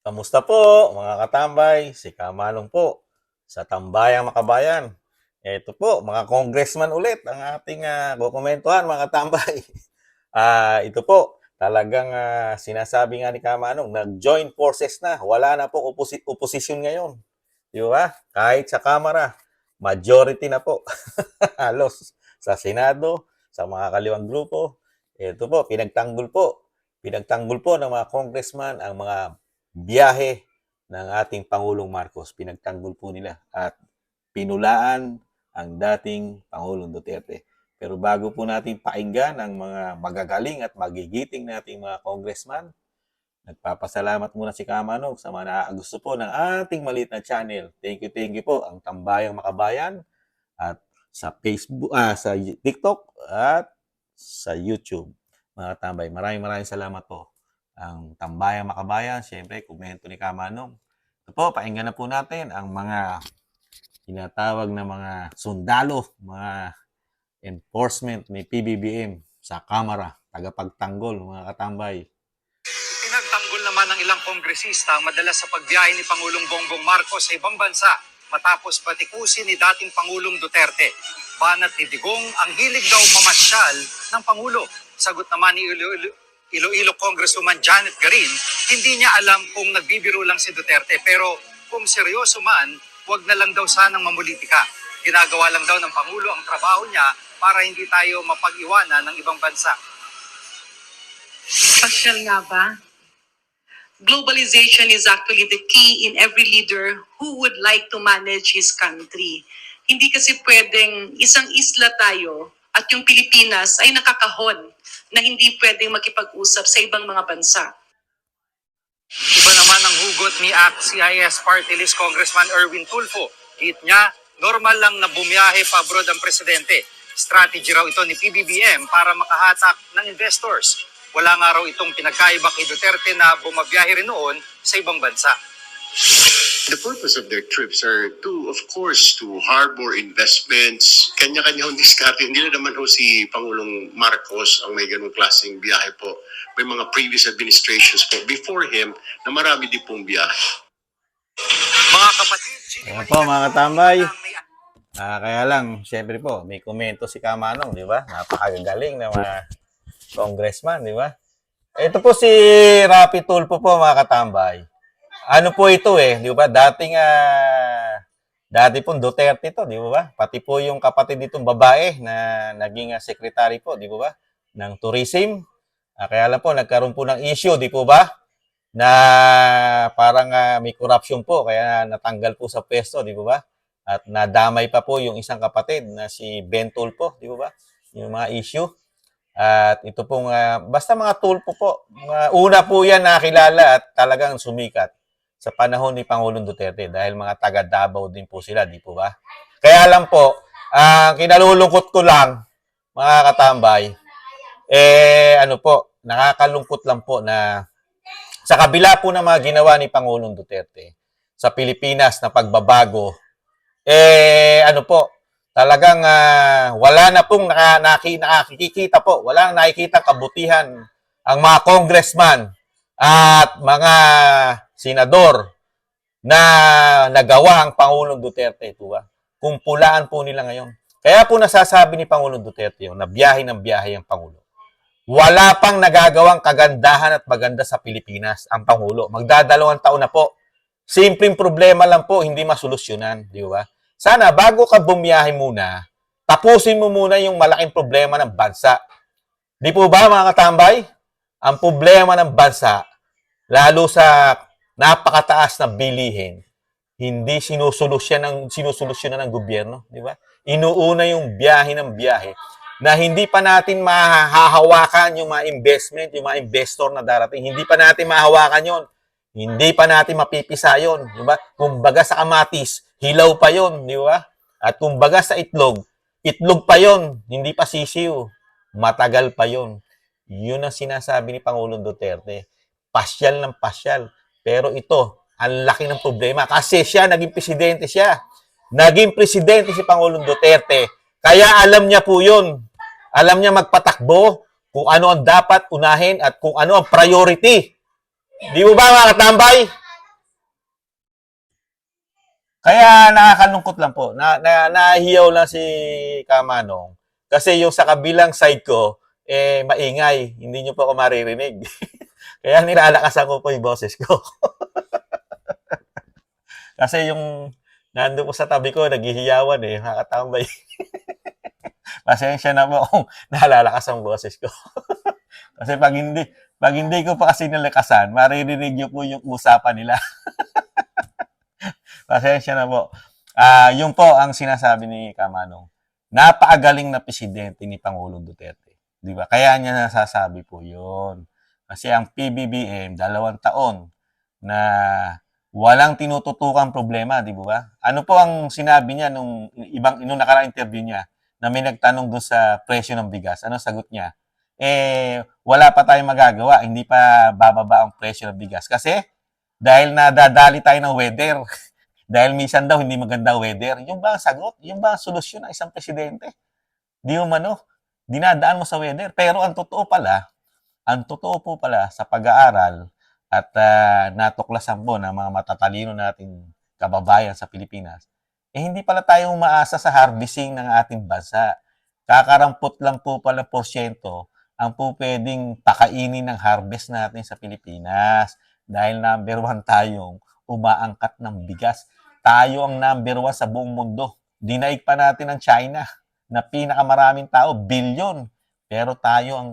Kamusta po mga katambay? Si Kamanong po sa Tambayang Makabayan. Ito po, mga congressman ulit ang ating uh, mga katambay. Ah, ito po, talagang ah, sinasabi nga ni Kamanong, nag-join forces na. Wala na po oposi- opposition ngayon. Di ba? Kahit sa Kamara, majority na po. Halos sa Senado, sa mga kaliwang grupo. Ito po, pinagtanggol po. Pinagtanggol po ng mga congressman ang mga biyahe ng ating Pangulong Marcos. Pinagtanggol po nila at pinulaan ang dating Pangulong Duterte. Pero bago po natin painggan ang mga magagaling at magigiting nating mga congressman, nagpapasalamat muna si Kamanong sa mga gusto po ng ating maliit na channel. Thank you, thank you po ang Tambayang Makabayan at sa Facebook, ah, sa TikTok at sa YouTube. Mga tambay, maraming maraming salamat po ang Tambayang Makabayan. Siyempre, komento ni Kamanong. Ito po, painggan na po natin ang mga tinatawag na mga sundalo, mga enforcement ni PBBM sa Kamara, tagapagtanggol, mga katambay. Pinagtanggol naman ng ilang kongresista ang madalas sa pagbiyahe ni Pangulong Bongbong Marcos sa ibang bansa matapos batikusin ni dating Pangulong Duterte. Banat ni Digong ang hilig daw mamasyal ng Pangulo. Sagot naman ni Iloilo, Iloilo Congresswoman Janet Garin, hindi niya alam kung nagbibiro lang si Duterte pero kung seryoso man, wag na lang daw sanang mamulitika. Ginagawa lang daw ng Pangulo ang trabaho niya para hindi tayo mapag-iwanan ng ibang bansa. Pasyal nga ba? Globalization is actually the key in every leader who would like to manage his country. Hindi kasi pwedeng isang isla tayo at yung Pilipinas ay nakakahon na hindi pwedeng makipag-usap sa ibang mga bansa. Iba naman ang hugot ni ACT-CIS Party List Congressman Erwin Tulfo. Hit niya, normal lang na bumiyahe pa abroad ang presidente. Strategy raw ito ni PBBM para makahatak ng investors. Wala nga raw itong pinagkaiba kay Duterte na bumabiyahe rin noon sa ibang bansa. The purpose of their trips are to, of course, to harbor investments. Kanya-kanya hong diskarte. Hindi na naman ho si Pangulong Marcos ang may ganong klaseng biyahe po. May mga previous administrations po before him na marami din pong biyahe. Mga kapatid, Ayan po, mga katambay. Ah, kaya lang, syempre po, may komento si Kamanong, di ba? Napakagaling na mga congressman, di ba? Ito po si Rapi Tulfo po, mga katambay. Ano po ito eh, di ba? Dating, ah, dati po Duterte to, di ba? Pati po yung kapatid nitong babae na naging ah, secretary po, di ba? Ng tourism. Ah, kaya lang po, nagkaroon po ng issue, di po ba? na parang ah, may corruption po kaya natanggal po sa pwesto, di ba ba? At nadamay pa po yung isang kapatid na si Ben Tulpo, di ba ba? Yung mga issue. At ito pong, ah, basta mga tulpo po. Mga, una po yan nakilala at talagang sumikat sa panahon ni Pangulong Duterte dahil mga taga Davao din po sila, di po ba? Kaya lang po, ang kinalulungkot ko lang, mga katambay, eh ano po, nakakalungkot lang po na sa kabila po ng mga ginawa ni Pangulong Duterte sa Pilipinas na pagbabago, eh ano po, talagang ah, wala na pong naka, naki, nakikita po, wala nang nakikita kabutihan ang mga congressman at mga senador na nagawa ang Pangulong Duterte, ito ba? Kumpulaan po nila ngayon. Kaya po nasasabi ni Pangulong Duterte yun, na biyahe ng biyahe ang Pangulo. Wala pang nagagawang kagandahan at maganda sa Pilipinas ang Pangulo. Magdadalawang taon na po. Simpleng problema lang po, hindi masolusyonan, di ba? Sana bago ka bumiyahe muna, tapusin mo muna yung malaking problema ng bansa. Di po ba mga katambay? Ang problema ng bansa, lalo sa napakataas na bilihin, hindi sinusolusyon ng sinusolusyonan ng gobyerno, di ba? Inuuna yung biyahe ng biyahe na hindi pa natin mahahawakan yung mga investment, yung mga investor na darating. Hindi pa natin mahahawakan yon. Hindi pa natin mapipisa yon, di ba? Kumbaga sa kamatis, hilaw pa yon, di ba? At kumbaga sa itlog, itlog pa yon, hindi pa sisiw. Matagal pa yon. Yun ang sinasabi ni Pangulong Duterte. Pasyal ng pasyal. Pero ito, ang laki ng problema kasi siya, naging presidente siya. Naging presidente si Pangulong Duterte. Kaya alam niya po yun. Alam niya magpatakbo kung ano ang dapat unahin at kung ano ang priority. Di mo ba mga katambay? Kaya nakakalungkot lang po. Na, na, nahiyaw lang si Kamanong. Kasi yung sa kabilang side ko, eh, maingay. Hindi nyo po ako maririnig. Kaya nilalakasan ko po yung boses ko. Kasi yung nandun po sa tabi ko, naghihiyawan eh, nakakatambay. Pasensya na po kung nalalakas ang boses ko. kasi pag hindi, pag hindi ko pa kasi nalakasan, maririnig nyo po yung usapan nila. Pasensya na po. Ah, yun po ang sinasabi ni Kamanong. Napakagaling na presidente ni Pangulong Duterte. Di ba? Kaya niya nasasabi po yun. Kasi ang PBBM, dalawang taon na walang tinututukang problema, di ba? Ano po ang sinabi niya nung ibang nung nakaraang interview niya na may nagtanong doon sa presyo ng bigas? Ano sagot niya? Eh, wala pa tayong magagawa, hindi pa bababa ang presyo ng bigas. Kasi dahil nadadali tayo ng weather. dahil minsan daw hindi maganda weather. Yung ba ang sagot? Yung ba ang solusyon ng isang presidente? Di mo mano, dinadaan mo sa weather. Pero ang totoo pala, ang totoo po pala sa pag-aaral at ah, natuklasan po ng mga matatalino nating kababayan sa Pilipinas, eh hindi pala tayo umaasa sa harvesting ng ating bansa. Kakarampot lang po pala porsyento ang po pwedeng pakainin ng harvest natin sa Pilipinas. Dahil number one tayong umaangkat ng bigas. Tayo ang number one sa buong mundo. Dinaig pa natin ang China na pinakamaraming tao, bilyon. Pero tayo ang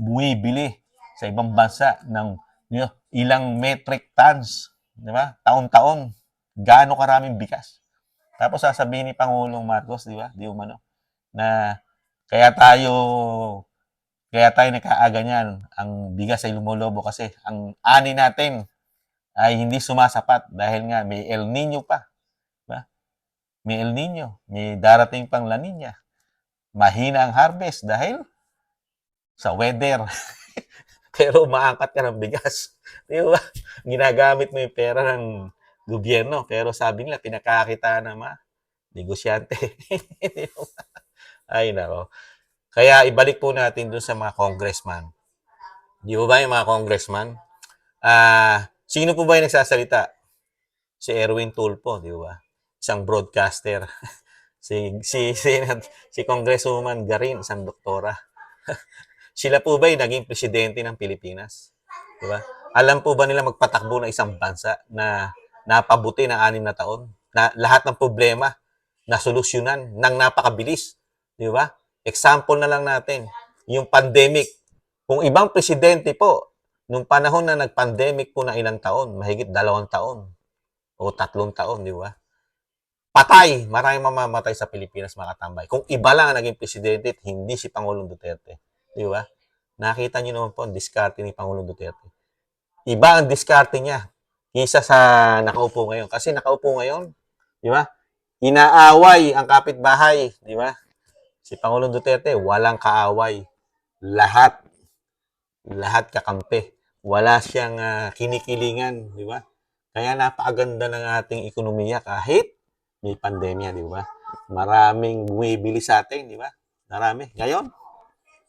bumibili sa ibang bansa ng you know, ilang metric tons, di ba? Taon-taon, gaano karaming bigas. Tapos sasabihin ni Pangulong Marcos, di ba? Di umano, na kaya tayo kaya tayo nakaaga niyan, ang bigas ay lumulobo kasi ang ani natin ay hindi sumasapat dahil nga may El Nino pa. Ba? May El Nino, may darating pang La Nina. Mahina ang harvest dahil sa weather. Pero umaangkat ka ng bigas. Di ba? Ginagamit mo yung pera ng gobyerno. Pero sabi nila, pinakakita na ma, negosyante. Ay, nako. Kaya ibalik po natin dun sa mga congressman. Di ba ba yung mga congressman? Ah, sino po ba yung nagsasalita? Si Erwin Tulfo, di ba? Isang broadcaster. si si si, si Congresswoman Garin, isang doktora. Sila po ba yung naging presidente ng Pilipinas? Di ba? Alam po ba nila magpatakbo ng isang bansa na napabuti ng anim na taon? Na lahat ng problema na solusyonan ng napakabilis. Di ba? Example na lang natin, yung pandemic. Kung ibang presidente po, nung panahon na nag-pandemic po na ilang taon, mahigit dalawang taon o tatlong taon, di ba? Patay, maraming mamamatay sa Pilipinas mga katambay. Kung iba lang ang naging presidente, hindi si Pangulong Duterte. Di ba? Nakita niyo naman po ang diskarte ni Pangulong Duterte. Iba ang diskarte niya kisa sa nakaupo ngayon. Kasi nakaupo ngayon, di ba? Inaaway ang kapitbahay, di ba? Si Pangulong Duterte, walang kaaway. Lahat, lahat kakampi. Wala siyang ah, kinikilingan, di ba? Kaya napakaganda ng ating ekonomiya kahit may pandemya, di ba? Maraming bumibili sa atin, di ba? Marami. Ngayon,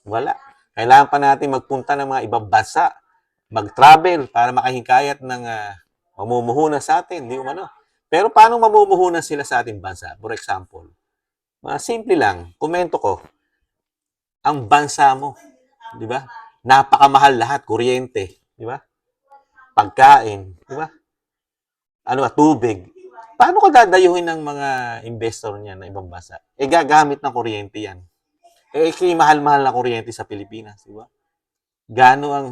wala. Kailangan pa natin magpunta ng mga ibang bansa, mag-travel para makahikayat ng uh, mamumuhunan sa atin, di umano. Pero paano mamumuhunan sila sa ating bansa? For example, mga simple lang, komento ko, ang bansa mo, di ba? Napakamahal lahat, kuryente, di ba? Pagkain, di ba? Ano, tubig. Paano ka dadayuhin ng mga investor niya ng ibang bansa? Eh, gagamit ng kuryente yan. Eh, kay mahal-mahal na kuryente sa Pilipinas, di ba? Gano ang...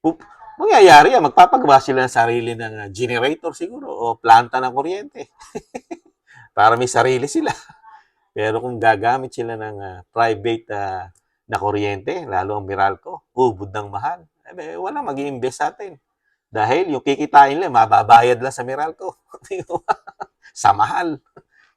Pup, mangyayari yan, magpapagawa sila ng sarili ng generator siguro o planta ng kuryente. Para may sarili sila. Pero kung gagamit sila ng uh, private uh, na kuryente, lalo ang Meralco, ubod ng mahal, eh, wala mag invest sa atin. Dahil yung kikitain nila, mababayad lang sa Meralco. Di ba? sa mahal.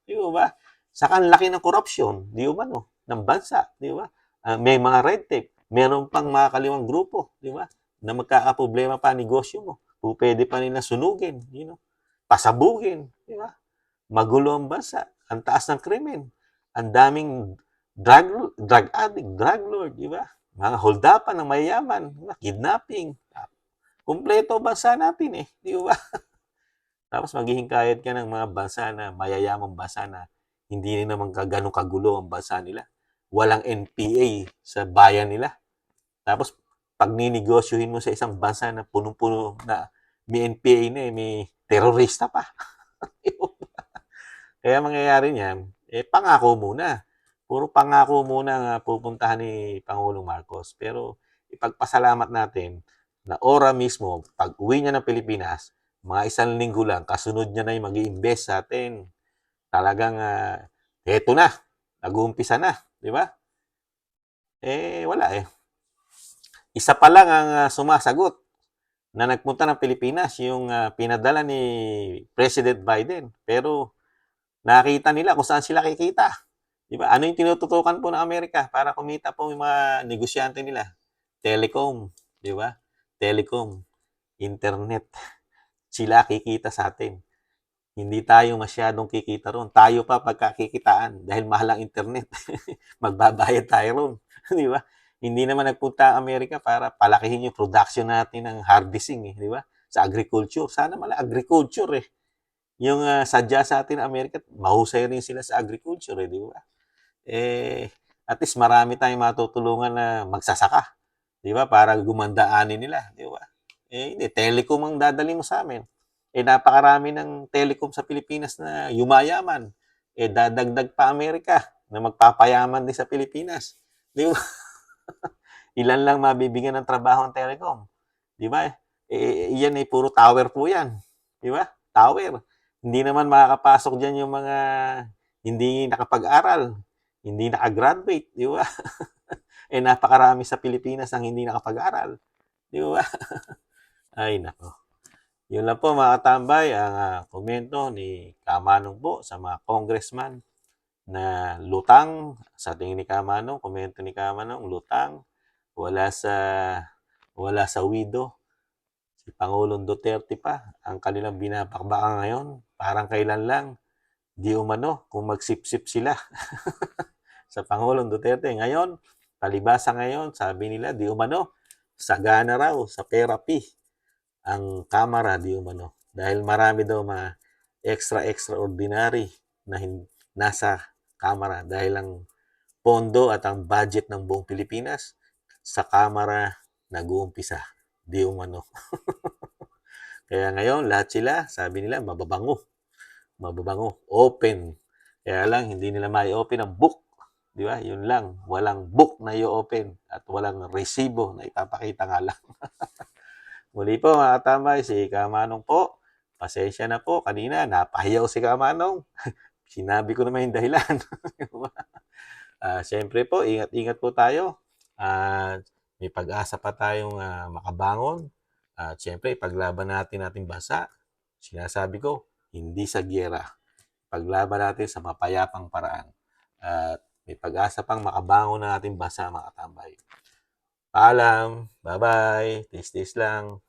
Di ba? Sa kanlaki ng korupsyon, di ba no? Ng bansa, di ba? Uh, may mga red tape, meron pang mga kaliwang grupo, di ba? Na magkakaproblema pa negosyo mo. O pwede pa nila sunugin, you know? pasabugin, di ba? Magulo ang bansa, ang taas ng krimen, ang daming drug, drug addict, drug lord, di ba? Mga holdapan ng mayayaman, di ba? kidnapping. Kumpleto bansa natin eh, di ba? Tapos maghihingkayat ka ng mga bansa na mayayamang bansa na hindi naman ka ganun kagulo ang bansa nila. Walang NPA sa bayan nila. Tapos pag ninegosyohin mo sa isang bansa na punong-puno na may NPA na eh, may terorista pa. Kaya mangyayari niyan, eh pangako muna. Puro pangako muna nga pupuntahan ni Pangulong Marcos. Pero ipagpasalamat natin na ora mismo, pag uwi niya ng Pilipinas, mga isang linggo lang, kasunod niya na yung mag invest sa atin. Talagang, uh, eto na, nag-uumpisa na, di ba? Eh, wala eh. Isa pa lang ang ah, sumasagot na nagpunta ng Pilipinas, yung ah, pinadala ni President Biden. Pero nakita nila kung saan sila kikita. Di ba? Ano yung tinututukan po ng Amerika para kumita po yung mga negosyante nila? Telecom, di ba? Telecom, internet. Sila kikita sa atin. Hindi tayo masyadong kikita ron. Tayo pa pagkakikitaan dahil mahal ang internet. Magbabayad tayo ron. di ba? Hindi naman nagpunta Amerika para palakihin yung production natin ng harvesting, eh, di ba? Sa agriculture. Sana mala agriculture eh. Yung ah, sadya sa atin Amerika, mahusay rin sila sa agriculture, eh, di ba? Eh, at least marami tayong matutulungan na magsasaka. Di ba? Para gumandaanin nila, di ba? Eh, hindi. Telecom ang dadali mo sa amin. Eh, napakarami ng telecom sa Pilipinas na yumayaman. Eh, dadagdag pa Amerika na magpapayaman din sa Pilipinas. Di ba? Ilan lang mabibigyan ng trabaho ang telecom. Di ba? Eh, yan ay puro tower po yan. Di ba? Tower. Hindi naman makakapasok dyan yung mga hindi nakapag-aral, hindi nakagraduate, di ba? eh, napakarami sa Pilipinas ang hindi nakapag-aral. Di ba? Ay, nako. Yun lang po mga katambay, ang ah, komento ni Kamanong po sa mga congressman na lutang, sa tingin ni Kamanong, komento ni Kamanong, lutang, wala sa wala sa wido. Si Pangulong Duterte pa, ang kanilang binabakbakan ngayon, parang kailan lang, di umano, kung magsipsip sila sa Pangulong Duterte. Ngayon, palibasa ngayon, sabi nila, di umano, sagana raw sa therapy ang kamera di umano. Dahil marami daw mga extra extraordinary na hin- nasa kamera dahil ang pondo at ang budget ng buong Pilipinas sa kamera nag-uumpisa di umano. Kaya ngayon, lahat sila, sabi nila, mababango. Mababango. Open. Kaya lang, hindi nila may open ang book. Di ba? Yun lang. Walang book na i-open at walang resibo na ipapakita nga lang. Muli po mga katambay, si Kamanong po. Pasensya na po. Kanina, napahiyaw si Kamanong. Sinabi ko naman yung dahilan. Ah, Siyempre po, ingat-ingat po tayo. At may pag-asa pa tayong ah, makabangon. At siyempre, paglaban natin ating bansa. Sinasabi ko, hindi sa gyera. Paglaban natin sa mapayapang paraan. At may pag-asa pang makabangon ng ating bansa mga katambay. Paalam. Bye-bye. Tis-tis lang.